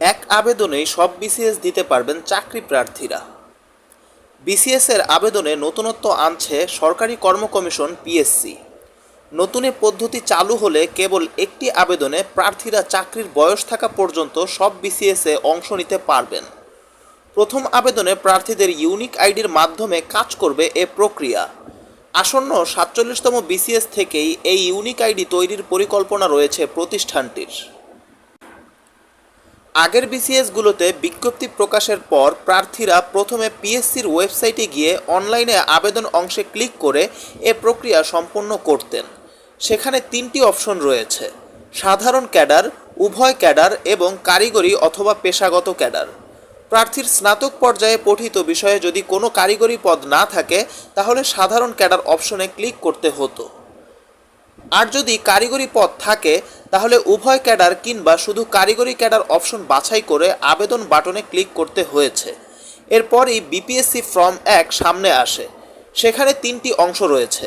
এক আবেদনেই সব বিসিএস দিতে পারবেন চাকরি প্রার্থীরা। বিসিএস এর আবেদনে নতুনত্ব আনছে সরকারি কর্ম কমিশন পিএসসি নতুন এ পদ্ধতি চালু হলে কেবল একটি আবেদনে প্রার্থীরা চাকরির বয়স থাকা পর্যন্ত সব বিসিএস অংশ নিতে পারবেন। প্রথম আবেদনে প্রার্থীদের ইউনিক আইডির মাধ্যমে কাজ করবে এ প্রক্রিয়া। আসন্ন সাতচল্লিশতম বিসিএস থেকেই এই ইউনিক আইডি তৈরির পরিকল্পনা রয়েছে প্রতিষ্ঠানটির। আগের বিসিএসগুলোতে বিজ্ঞপ্তি প্রকাশের পর প্রার্থীরা প্রথমে পিএসসির ওয়েবসাইটে গিয়ে অনলাইনে আবেদন অংশে ক্লিক করে এ প্রক্রিয়া সম্পন্ন করতেন। সেখানে তিনটি অপশন রয়েছে। সাধারণ ক্যাডার, উভয় ক্যাডার এবং কারিগরি অথবা পেশাগত ক্যাডার। প্রার্থীর স্নাতক পর্যায়ে পঠিত বিষয়ে যদি কোনো কারিগরি পদ না থাকে, তাহলে সাধারণ ক্যাডার অপশনে ক্লিক করতে হতো। আর যদি কারিগরি পদ থাকে, তাহলে উভয় ক্যাডার কিংবা শুধু কারিগরি ক্যাডার অপশন বাছাই করে আবেদন বাটনে ক্লিক করতে হয়েছে। এরপরই বিপিএসসি ফর্ম এক সামনে আসে। সেখানে তিনটি অংশ রয়েছে।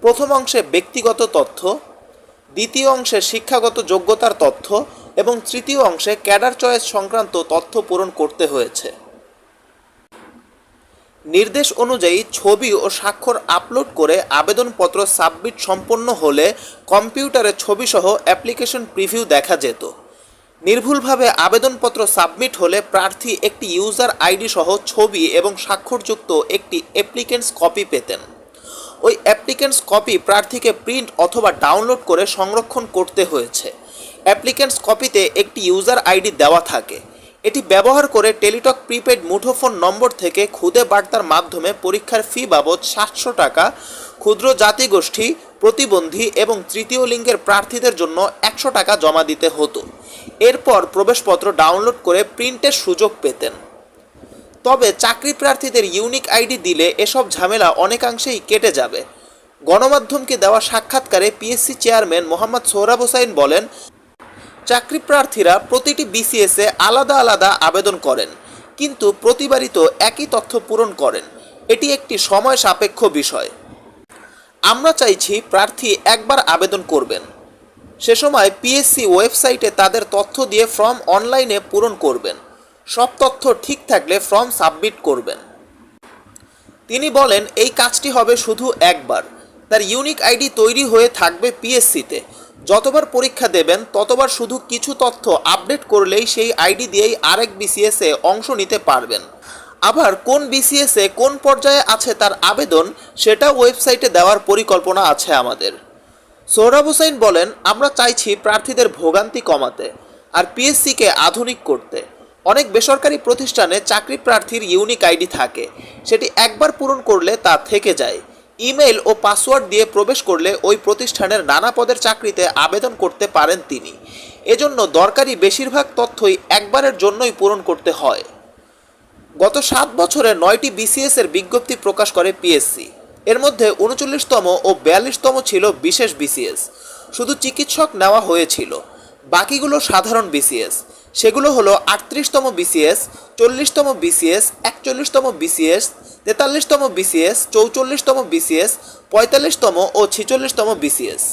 প্রথম অংশে ব্যক্তিগত তথ্য, দ্বিতীয় অংশে শিক্ষাগত যোগ্যতার তথ্য এবং তৃতীয় অংশে ক্যাডার চয়েস সংক্রান্ত তথ্য পূরণ করতে হয়েছে। নির্দেশ অনুযায়ী ছবি ও স্বাক্ষর আপলোড করে আবেদনপত্র সাবমিট সম্পন্ন হলে কম্পিউটারে ছবিসহ অ্যাপ্লিকেশন প্রিভিউ দেখা যেত। নির্ভুলভাবে আবেদনপত্র সাবমিট হলে প্রার্থী একটি ইউজার আইডি সহ ছবি এবং স্বাক্ষরযুক্ত একটি অ্যাপ্লিকেন্টস কপি পেতেন। ওই অ্যাপ্লিকেন্টস কপি প্রার্থীকে প্রিন্ট অথবা ডাউনলোড করে সংরক্ষণ করতে হয়েছে। অ্যাপ্লিকেন্টস কপিতে একটি ইউজার আইডি দেওয়া থাকে। এটি ব্যবহার করে টেলিটক প্রিপেড মুঠোফোন নম্বর থেকে খুদে বার্তার মাধ্যমে পরীক্ষার ফি বাবদ সাতশো টাকা, ক্ষুদ্র জাতিগোষ্ঠী, প্রতিবন্ধী এবং তৃতীয় লিঙ্গের প্রার্থীদের জন্য একশো টাকা জমা দিতে হতো। এরপর প্রবেশপত্র ডাউনলোড করে প্রিন্টের সুযোগ পেতেন। তবে চাকরি প্রার্থীদের ইউনিক আইডি দিলে এসব ঝামেলা অনেকাংশেই কেটে যাবে। গণমাধ্যমকে দেওয়া সাক্ষাৎকারে পিএসসি চেয়ারম্যান মোহাম্মদ সোহরাব হোসাইন বলেন চাকরি প্রার্থীরা প্রতিটি বিসিএসে আলাদা আলাদা আবেদন করেন, কিন্তু প্রতিবারই তো একই তথ্য পূরণ করেন। এটি একটি সময় সাপেক্ষ বিষয়। আমরা চাইছি প্রার্থী একবার আবেদন করবেন। সে সময় পিএসসি ওয়েবসাইটে তাদের তথ্য দিয়ে ফর্ম অনলাইনে পূরণ করবেন। সব তথ্য ঠিক থাকলে ফর্ম সাবমিট করবেন। তিনি বলেন, এই কাজটি হবে শুধু একবার। তার ইউনিক আইডি তৈরি হয়ে থাকবে পিএসসিতে যতবার পরীক্ষা দেবেন, ততবার শুধু কিছু তথ্য আপডেট করলেই সেই আইডি দিয়েই আরেক বিসিএসে অংশ নিতে পারবেন। আবার কোন বিসিএসে কোন পর্যায়ে আছে তার আবেদন সেটা ওয়েবসাইটে দেওয়ার পরিকল্পনা আছে আমাদের। সোহরাব হোসাইন বলেন, আমরা চাইছি প্রার্থীদের ভোগান্তি কমাতে আর পিএসসিকে আধুনিক করতে। অনেক বেসরকারি প্রতিষ্ঠানে চাকরি প্রার্থীর ইউনিক আইডি থাকে। সেটি একবার পূরণ করলে তা থেকে যায়। ইমেল ও পাসওয়ার্ড দিয়ে প্রবেশ করলে ওই প্রতিষ্ঠানের নানা পদের চাকরিতে আবেদন করতে পারেন তিনি। এজন্য দরকারি বেশিরভাগ তথ্যই একবারের জন্যই পূরণ করতে হয়। গত সাত বছরে নয়টি বিসিএস এর বিজ্ঞপ্তি প্রকাশ করে পিএসসি। এর মধ্যে উনচল্লিশতম ও বিয়াল্লিশতম ছিল বিশেষ বিসিএস। শুধু চিকিৎসক নেওয়া হয়েছিল, বাকিগুলো সাধারণ বিসিএস। সেগুলো হলো আটত্রিশতম বিসিএস চল্লিশতম বিসিএস একচল্লিশতম বিসিএস তেতাল্লিশতম বিসিএস চৌচল্লিশতম বিসিএস পঁয়তাল্লিশতম ও ছিচল্লিশতম বিসিএস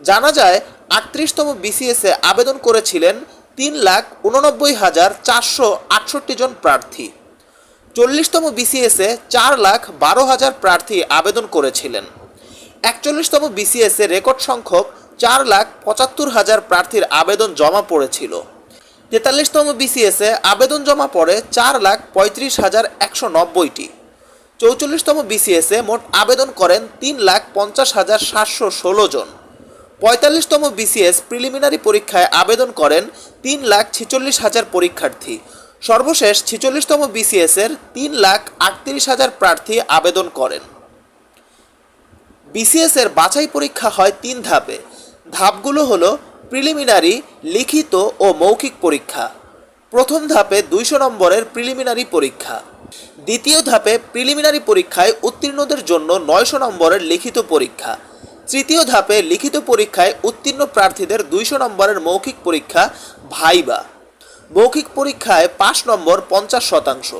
জানা যায়, আটত্রিশতম বিসিএসে আবেদন করেছিলেন তিন লাখ উননব্বই হাজার চারশো আটষট্টি জন প্রার্থী। চল্লিশতম বিসিএসে চার লাখ বারো হাজার প্রার্থী আবেদন করেছিলেন। একচল্লিশতম বিসিএসে রেকর্ড সংখ্যক চার লাখ পঁচাত্তর হাজার প্রার্থীর আবেদন জমা পড়েছিল। তেতাল্লিশতম বিসিএসে আবেদন জমা পড়ে চার লাখ পঁয়ত্রিশ হাজার একশো নব্বইটি। চৌচল্লিশতম বিসিএসে মোট আবেদন করেন তিন লাখ পঞ্চাশ হাজার সাতশো ষোলো জন। পঁয়তাল্লিশতম বিসিএস প্রিলিমিনারি পরীক্ষায় আবেদন করেন তিন লাখ ছিচল্লিশ হাজার পরীক্ষার্থী। সর্বশেষ ছিচল্লিশতম বিসিএসের তিন লাখ আটত্রিশ হাজার প্রার্থী আবেদন করেন। বিসিএসের বাছাই পরীক্ষা হয় তিন ধাপে। ধাপগুলো হলো প্রিলিমিনারি, লিখিত ও মৌখিক পরীক্ষা। প্রথম ধাপে দুইশো নম্বরের প্রিলিমিনারি পরীক্ষা। দ্বিতীয় ধাপে প্রিলিমিনারি পরীক্ষায় উত্তীর্ণদের জন্য নয়শো নম্বরের লিখিত পরীক্ষা। তৃতীয় ধাপে লিখিত পরীক্ষায় উত্তীর্ণ প্রার্থীদের দুইশো নম্বরের মৌখিক পরীক্ষা, ভাইবা। মৌখিক পরীক্ষায় পাঁচ নম্বর পঞ্চাশ শতাংশ।